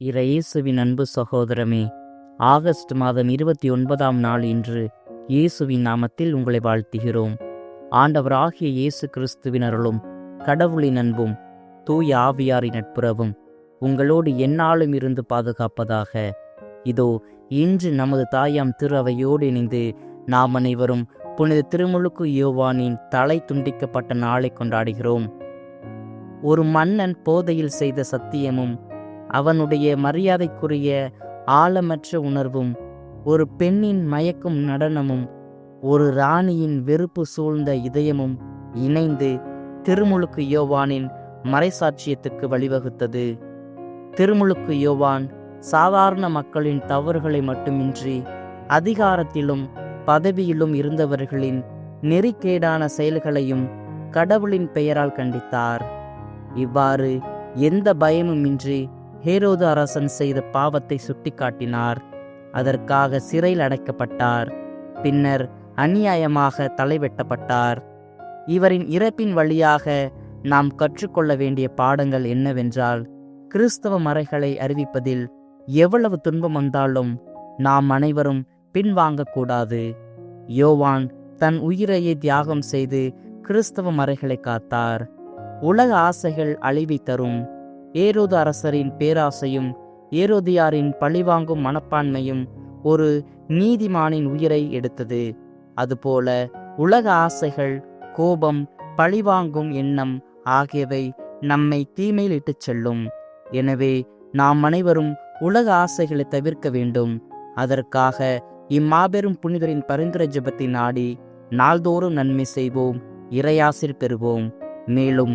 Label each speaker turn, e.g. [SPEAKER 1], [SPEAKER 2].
[SPEAKER 1] இறையேசுவின் அன்பு சகோதரமே ஆகஸ்ட் மாதம் இருபத்தி ஒன்பதாம் நாள் இன்று இயேசுவின் நாமத்தில் உங்களை வாழ்த்துகிறோம். ஆண்டவராகிய இயேசு கிறிஸ்துவின் அருளும் கடவுளின் அன்பும் தூய ஆவியாரின் நட்புறவும் உங்களோடு எந்நாளும் இருந்து பாதுகாப்பதாக. இதோ இன்று நமது தாயாம் திரு அவையோடு இணைந்து நாம் அனைவரும் புனித திருமுழுக்கு யோவானின் தலை துண்டிக்கப்பட்ட நாளை கொண்டாடுகிறோம். ஒரு மன்னன் போதையில் செய்த சத்தியமும் அவனுடைய மரியாதைக்குரிய ஆழமற்ற உணர்வும் ஒரு பெண்ணின் மயக்கும் நடனமும் ஒரு ராணியின் வெறுப்பு சூழ்ந்த இதயமும் இணைந்து திருமுழுக்கு யோவானின் மறைசாட்சியத்துக்கு வழிவகுத்தது. திருமுழுக்கு யோவான் சாதாரண மக்களின் தவறுகளை மட்டுமின்றி அதிகாரத்திலும் பதவியிலும் இருந்தவர்களின் நெறிக்கேடான செயல்களையும் கடவுளின் பெயரால் கண்டித்தார். இவ்வாறு எந்த பயமுமின்றி ஹேரோது அரசன் செய்த பாவத்தை சுட்டிக்காட்டினார். அதற்காக சிறையில் அடைக்கப்பட்டார். பின்னர் அநியாயமாக தலைவெட்டப்பட்டார். இவரின் இறப்பின் வழியாக நாம் கற்றுக்கொள்ள வேண்டிய பாடங்கள் என்னவென்றால் கிறிஸ்தவ மறைகளை அறிவிப்பதில் எவ்வளவு துன்பம் வந்தாலும் நாம் அனைவரும் பின்வாங்கக்கூடாது யோவான் தன் உயிரையே தியாகம் செய்து கிறிஸ்தவ மறைகளை காத்தார். உலக ஆசைகள் அழிவை தரும் ஏரோது அரசரின் பேராசையும் ஏரோதியாரின் பழிவாங்கும் மனப்பான்மையும் ஒரு நீதிமானின் உயிரை எடுத்தது. அதுபோல உலக ஆசைகள் கோபம் பழிவாங்கும் எண்ணம் ஆகியவை நம்மை தீமையில் இட்டுச் செல்லும். எனவே நாம் அனைவரும் உலக ஆசைகளை தவிர்க்க வேண்டும். அதற்காக இம்மாபெரும் புனிதரின் பரிந்துர ஜபத்தை நாடி நாள்தோறும் நன்மை செய்வோம் இறையாசிர் பெறுவோம். மேலும்